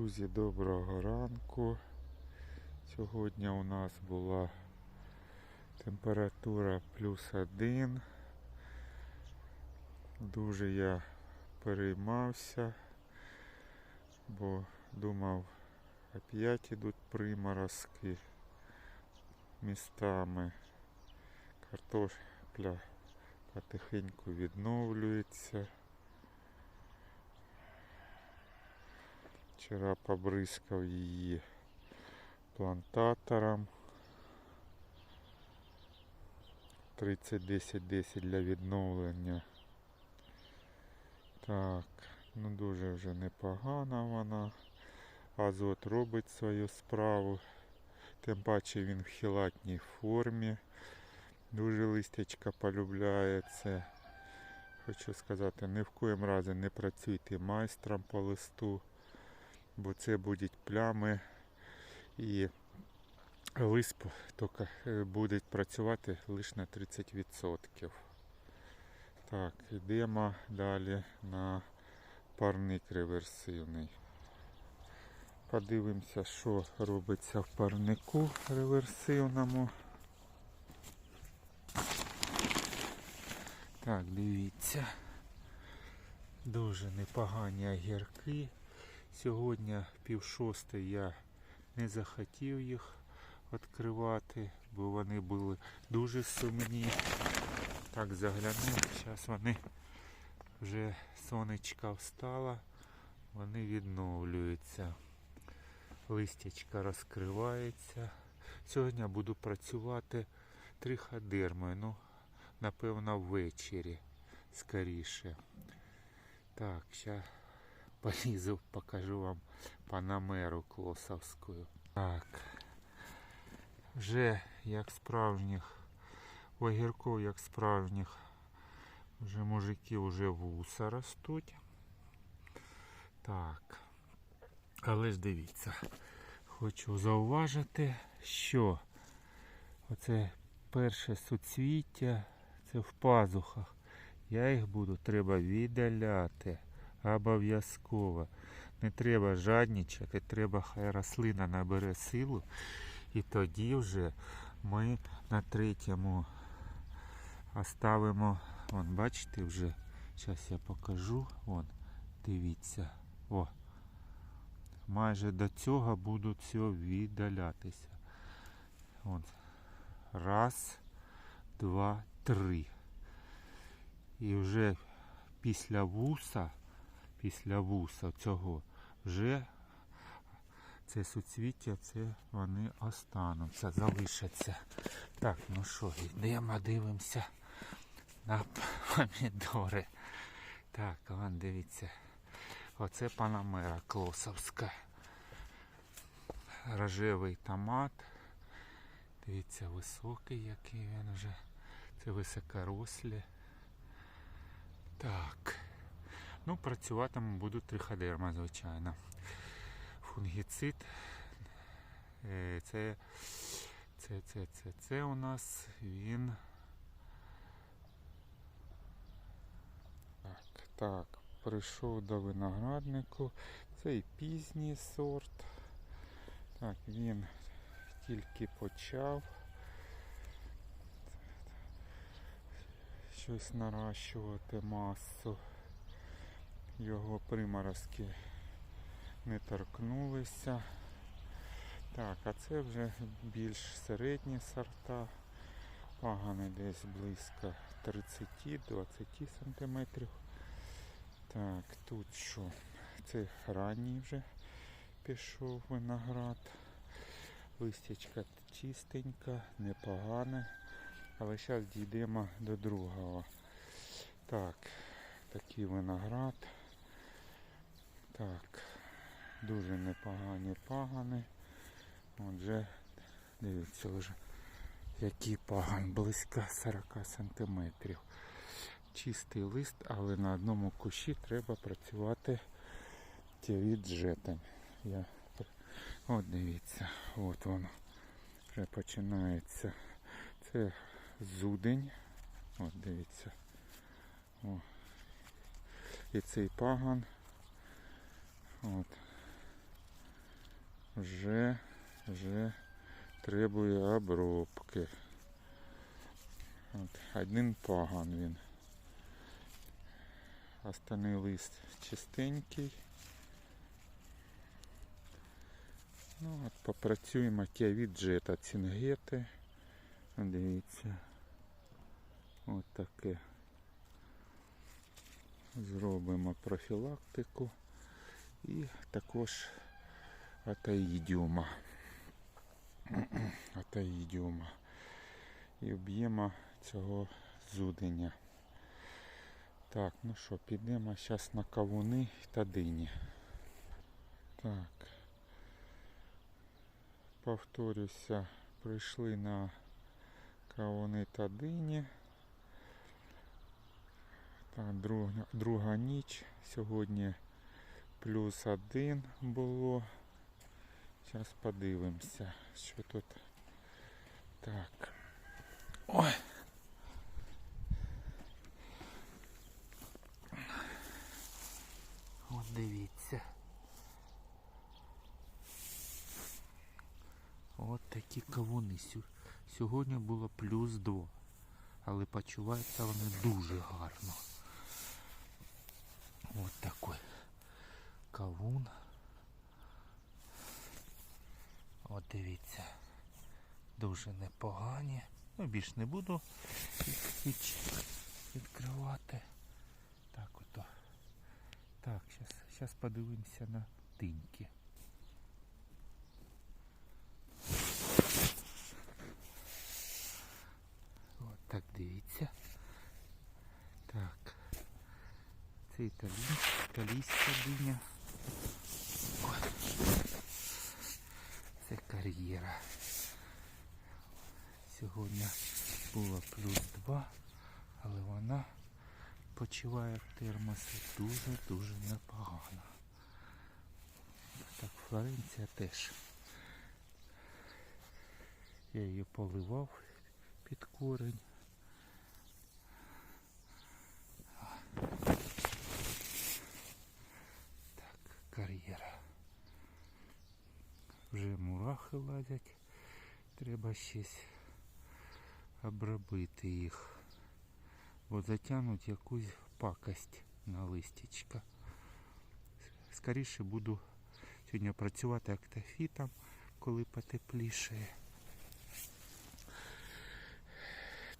Друзі, доброго ранку. Сьогодні у нас була температура плюс один. Дуже я переймався, бо думав, опять ідуть приморозки містами. Картошля потихеньку відновлюється. Вчора побризкав її плантатором. 30-10-10 для відновлення. Так, ну дуже вже непогана вона. Азот робить свою справу. Тим паче він в хілатній формі. Дуже листячка полюбляє це. Хочу сказати, ні в коїм разі не працюйте майстром по листу бо це будуть плями і лист тільки е, буде працювати лише на 30%. Так, йдемо далі на парник реверсивний. Подивимося, що робиться в парнику реверсивному. Так, дивіться. Дуже непогані огірки. Сьогодні пів шостої я не захотів їх відкривати, бо вони були дуже сумні. Так заглянув, зараз вони вже сонечка встала, вони відновлюються. Листячка розкривається. Сьогодні буду працювати триходермою, ну, напевно, ввечері скоріше. Так, зараз полізу, покажу вам панамеру клосовську. Так. Вже як справжніх огірков, як справжніх, вже мужики вже вуса ростуть. Так. Але ж дивіться, хочу зауважити, що оце перше суцвіття, це в пазухах. Я їх буду треба віддаляти. Обов'язково. Не треба жадничати, треба хай рослина набере силу. І тоді вже ми на третьому оставимо, вон, бачите, вже, зараз я покажу, вон, дивіться, о, майже до цього будуть все віддалятися. Вон, раз, два, три. І вже після вуса після вуса цього вже це суцвіття, це вони остануться, залишаться. Так, ну що, йдемо, дивимося на помідори. Так, вон дивіться. Оце панамера клосовська. Рожевий томат. Дивіться, високий який він вже. Це високорослі. Так. Ну, працюватиму буду триходерма, звичайно. Фунгіцид. Е, це, це, це, це, це у нас він. Так, так, прийшов до винограднику. Цей пізній сорт. Так, він тільки почав. Щось наращувати масу його приморозки не торкнулися. Так, а це вже більш середні сорта. Пагани десь близько 30-20 см. Так, тут що? Це ранній вже пішов виноград. Листячка чистенька, непогане. Але зараз дійдемо до другого. Так, такий виноград. Так, дуже непогані пагани. Отже, дивіться вже, який паган, близько 40 сантиметрів. Чистий лист, але на одному кущі треба працювати тівіджетом. Я... От дивіться, от воно вже починається. Це зудень. От дивіться. О. І цей паган От. вже, вже требує обробки. От, один паган він. Остальний лист чистенький. Ну, от попрацюємо ті від цінгети. Дивіться. От таке. Зробимо профілактику і також атаїдіума. Атаїдіума. І вб'ємо цього зудення. Так, ну що, підемо зараз на кавуни та дині. Так. Повторюся, прийшли на кавуни та дині. Так, друга, друга ніч. Сьогодні плюс один було. Зараз подивимося, що тут. Так. Ой. От дивіться. От такі кавуни. Сьогодні було плюс 2. Але почуваються вони дуже гарно. От такий кавун. От дивіться. Дуже непогані. Ну, більш не буду їх від- відкривати. Так ото. Так, сейчас подивимося на тиньки. От так дивіться. Так. Це італій, італійська диня. Це кар'єра. Сьогодні було плюс 2, але вона почуває в термосі дуже-дуже непогано. Так, Флоренція теж. Я її поливав під корень. Так, кар'єра. Вже мурахи ладять. Треба щось обробити їх бо затягнуть якусь пакость на листячка. Скоріше буду сьогодні працювати актофітом, коли потепліше.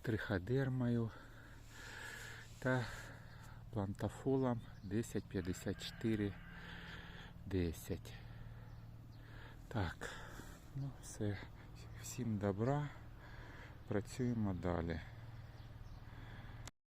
Триходермою та плантафолом 1054 10. Так, ну все. Всім добра. Працюємо далі.